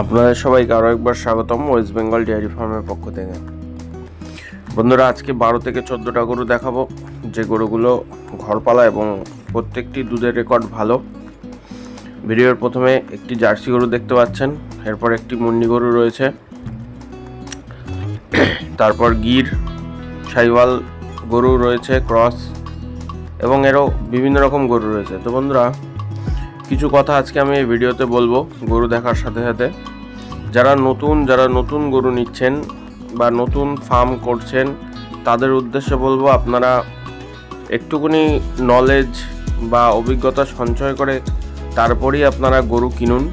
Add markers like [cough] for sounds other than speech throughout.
আপনাদের সবাইকে আরও একবার স্বাগতম ওয়েস্ট বেঙ্গল ডেয়ারি ফার্মের পক্ষ থেকে। বন্ধুরা, আজকে বারো থেকে চোদ্দোটা গরু দেখাবো। যে গরুগুলো ঘরপালা এবং প্রত্যেকটি দুধের রেকর্ড ভালো। ভিডিওর প্রথমে একটি জার্সি গরু দেখতে পাচ্ছেন, এরপর একটি মুন্ডি গরু রয়েছে। তারপর গির, সাইওয়াল গরু রয়েছে, ক্রস, এবং এরও বিভিন্ন রকম গরু রয়েছে। তো বন্ধুরা কিছু কথা আজকে আমি এই ভিডিওতে বলব গরু দেখার সাথে সাথে। যারা নতুন যারা নতুন গরু নিচ্ছেন বা নতুন ফার্ম করছেন, তাদের উদ্দেশ্যে বলব আপনারা একটুকুনি নলেজ বা অভিজ্ঞতা সঞ্চয় করে তারপরেই আপনারা গরু কিনুন।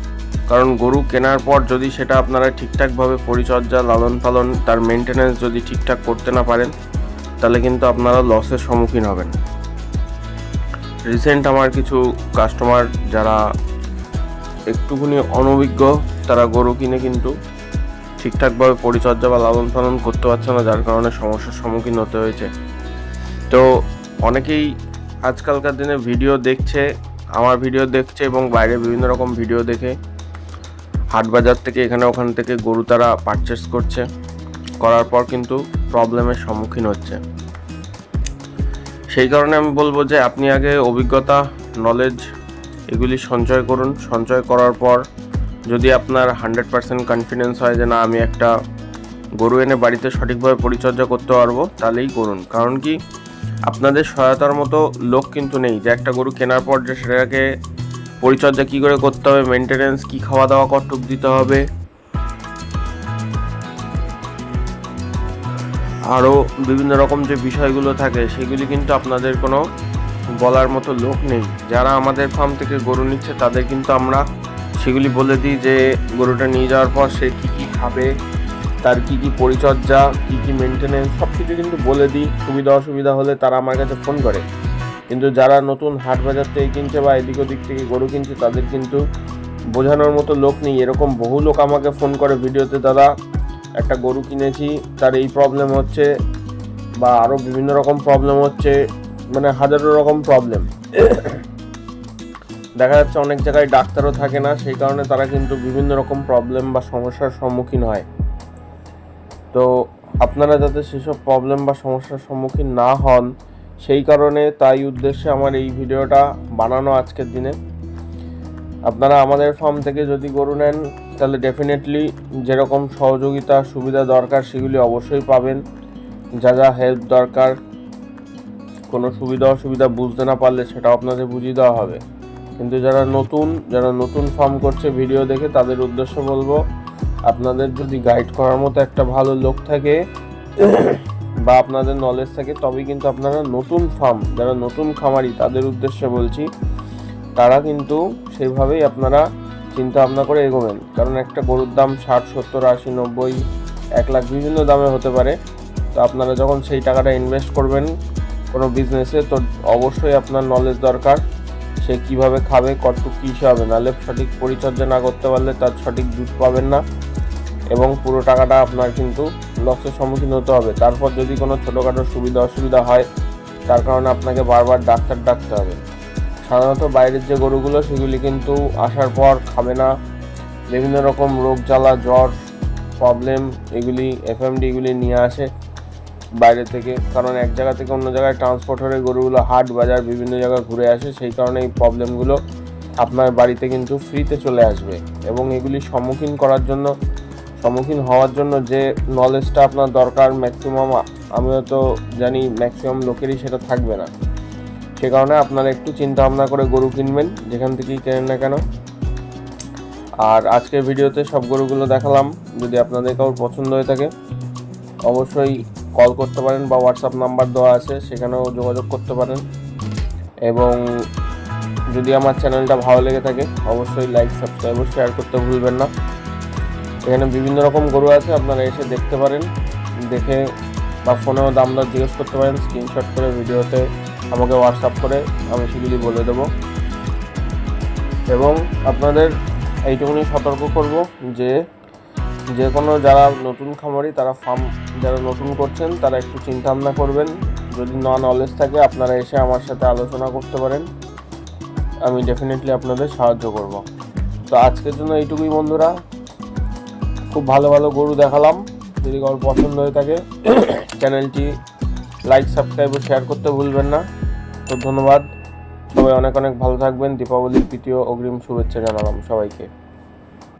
কারণ গরু কেনার পর যদি সেটা আপনারা ঠিকঠাকভাবে পরিচর্যা লালন পালন তার মেনটেন্যান্স যদি ঠিকঠাক করতে না পারেন, তাহলে কিন্তু আপনারা লসের সম্মুখীন হবেন। রিসেন্ট আমার কিছু কাস্টমার যারা একটুখানি অনভিজ্ঞ, তারা গরু কিনে কিন্তু ঠিকঠাকভাবে পরিচর্যা বা লালন পালন করতে পারছে না, যার কারণে সমস্যার সম্মুখীন হতে হয়েছে। তো অনেকেই আজকালকার দিনে ভিডিও দেখছে, আমার ভিডিও দেখছে এবং বাইরে বিভিন্ন রকম ভিডিও দেখে হাট বাজার থেকে এখানে ওখান থেকে গরু তারা পারচেস করছে। করার পর কিন্তু প্রবলেমের সম্মুখীন হচ্ছে। সেই কারণে আমি বলব যে আপনি আগে অভিজ্ঞতা নলেজ এগুলি সঞ্চয় করুন। সঞ্চয় করার পর যদি আপনার হান্ড্রেড পার্সেন্ট কনফিডেন্স হয় যে না, আমি একটা গরু এনে বাড়িতে সঠিকভাবে পরিচর্যা করতে পারব, তাহলেই করুন। কারণ কি? আপনাদের সহায়তার মতো লোক কিন্তু নেই। যে একটা গরু কেনার পর যে সেটাকে পরিচর্যা কী করে করতে হবে মেনটেনেন্স কী খাওয়া দাওয়া কটুক দিতে হবে আরও বিভিন্ন রকম যে বিষয়গুলো থাকে, সেগুলি কিন্তু আপনাদের কোনো বলার মতো লোক নেই। যারা আমাদের ফার্ম থেকে গরু নিচ্ছে, তাদের কিন্তু আমরা সেগুলি বলে দিই যে, গরুটা নিয়ে যাওয়ার পর সে কী কী খাবে, তার কী কী পরিচর্যা, কী কী মেনটেনেন্স সব কিছু কিন্তু বলে দিই। সুবিধা অসুবিধা হলে তারা আমার কাছে ফোন করে। কিন্তু যারা নতুন হাট বাজার থেকে কিনছে বা এদিক ওদিক থেকে গরু কিনছে, তাদের কিন্তু বোঝানোর মতো লোক নেই। এরকম বহু লোক আমাকে ফোন করে ভিডিওতে, দাদা একটা গরু কিনেছি, তার এই প্রবলেম হচ্ছে বা আরও বিভিন্ন রকম প্রবলেম হচ্ছে মানে হাজারো রকম প্রবলেম [coughs] দেখা যাচ্ছে অনেক জায়গায় ডাক্তারও থাকে না, সেই কারণে তারা কিন্তু বিভিন্ন রকম প্রবলেম বা সমস্যার সম্মুখীন হয়। তো আপনারা যাতে সেসব প্রবলেম বা সমস্যার সম্মুখীন না হন, সেই কারণে তাই উদ্দেশ্যে আমার এই ভিডিওটা বানানো আজকের দিনে। আপনারা আমাদের ফার্ম থেকে যদি গরু নেন তাহলে ডেফিনেটলি যেরকম সহযোগিতা, সুবিধা দরকার সেগুলি অবশ্যই পাবেন। যা যা হেল্প দরকার, কোনো সুবিধা অসুবিধা বুঝতে না পারলে সেটাও আপনাদের বুঝিয়ে দেওয়া হবে। কিন্তু যারা নতুন যারা নতুন ফর্ম করছে ভিডিও দেখে, তাদের উদ্দেশ্য বলব, আপনাদের যদি গাইড করার মতো একটা ভালো লোক থাকে, বা আপনাদের নলেজ থাকে, তবেই কিন্তু আপনারা নতুন ফার্ম যারা নতুন খামারি, তাদের উদ্দেশ্যে বলছি, তারা কিন্তু সেইভাবেই আপনারা চিন্তা ভাবনা করে এগোবেন। কারণ একটা গরুর দাম ষাট, সত্তর, আশি, নব্বই, এক লাখ বিভিন্ন দামে হতে পারে। তো আপনারা যখন সেই টাকাটা ইনভেস্ট করবেন কোনো বিজনেসে তো অবশ্যই আপনার নলেজ দরকার সে কীভাবে খাবে কতটুকু কী হবে নাহলে সঠিক পরিচর্যা না করতে পারলে তার সঠিক দুধ পাবেন না এবং পুরো টাকাটা আপনার কিন্তু লসের সম্মুখীন হতে হবে। তারপর যদি কোনো ছোটোখাটো সুবিধা অসুবিধা হয়, তার কারণে আপনাকে বারবার ডাক্তার ডাকতে হবে। সাধারণত বাইরের যে গরুগুলো, সেগুলি কিন্তু আসার পর খাবে না। বিভিন্ন রকম রোগ জ্বালা, জ্বর প্রবলেম এগুলি এফএমডি এগুলি নিয়ে আসে বাইরে থেকে। কারণ এক জায়গা থেকে অন্য জায়গায় ট্রান্সপোর্ট হয়ে গরুগুলো হাট বাজার বিভিন্ন জায়গায় ঘুরে আসে, সেই কারণে এই প্রবলেমগুলো আপনার বাড়িতে কিন্তু ফ্রিতে চলে আসবে। এবং এগুলি সম্মুখীন করার জন্য, সম্মুখীন হওয়ার জন্য যে নলেজটা আপনার দরকার ম্যাক্সিমাম আমিও তো জানি ম্যাক্সিমাম লোকেরই সেটা থাকবে না। সে কারণে আপনারা একটু চিন্তা ভাবনা করে গরু কিনবেন, যেখান থেকেই কেনেন না কেন। আর আজকের ভিডিওতে সব গরুগুলো দেখালাম, যদি আপনাদের কারোর পছন্দ হয়ে থাকে, অবশ্যই কল করতে পারেন বা হোয়াটসঅ্যাপ নাম্বার দেওয়া আছে, সেখানেও যোগাযোগ করতে পারেন। এবং যদি আমার চ্যানেলটা ভালো লেগে থাকে, অবশ্যই লাইক সাবস্ক্রাইব ও শেয়ার করতে ভুলবেন না। এখানে বিভিন্ন রকম গরু আছে, আপনারা এসে দেখতে পারেন, দেখে বা ফোনেও দাম দর জিজ্ঞেস করতে পারেন স্ক্রিনশট করে ভিডিওতে আমাকে হোয়াটসঅ্যাপ করে আমি সেগুলি বলে দেবো। এবং আপনাদের এইটুকুনি সতর্ক করব যে যে কোনো যারা নতুন খামারি, তারা ফার্ম যারা নতুন করছেন, তারা একটু চিন্তা ভাবনা করবেন। যদি ন নলেজ থাকে, আপনারা এসে আমার সাথে আলোচনা করতে পারেন। আমি ডেফিনেটলি আপনাদের সাহায্য করব। তো আজকের জন্য এইটুকুই বন্ধুরা। খুব ভালো ভালো গরু দেখালাম। যদি কারোর পছন্দ হয়ে থাকে চ্যানেলটি লাইক সাবস্ক্রাইব ও শেয়ার করতে ভুলবেন না। ধন্যবাদ। সবাই অনেক অনেক ভালো থাকবেন। দীপাবলির তৃতীয় অগ্রিম শুভেচ্ছা জানালাম সবাইকে।